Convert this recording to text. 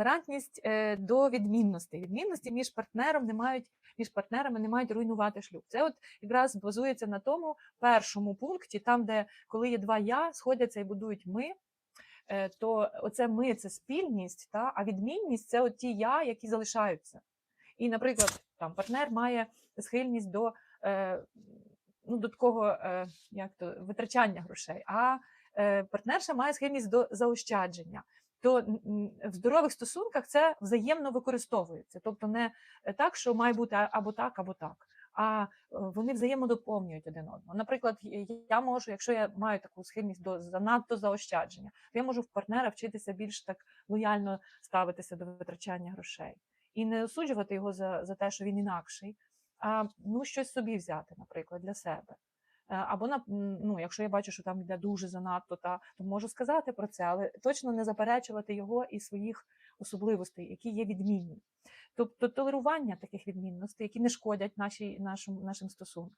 толерантність е, до відмінностей. Відмінності між партнером не мають між партнерами не мають руйнувати шлюб. Це от якраз базується на тому першому пункті, там, де коли є два я, сходяться і будують ми. е, То оце ми це спільність, та а відмінність це от ті я, які залишаються. І, наприклад, там партнер має схильність до е, ну, до такого е, як то, витрачання грошей, а е, партнерша має схильність до заощадження. То в здорових стосунках це взаємно використовується. Тобто не так, що має бути або так, або так. А е, вони взаємодоповнюють один одного. Наприклад, я можу, якщо я маю таку схильність до занадто заощадження, то я можу в партнера вчитися більш так лояльно ставитися до витрачання грошей і не осуджувати його за, за те, що він інакший, а ну щось собі взяти, наприклад, для себе. Е, Або на ну, якщо я бачу, що там йде дуже занадто, та то можу сказати про це, але точно не заперечувати його і своїх особливостей, які є відмінні. Тобто толерування таких відмінностей, які не шкодять нашій, нашим, нашим стосункам.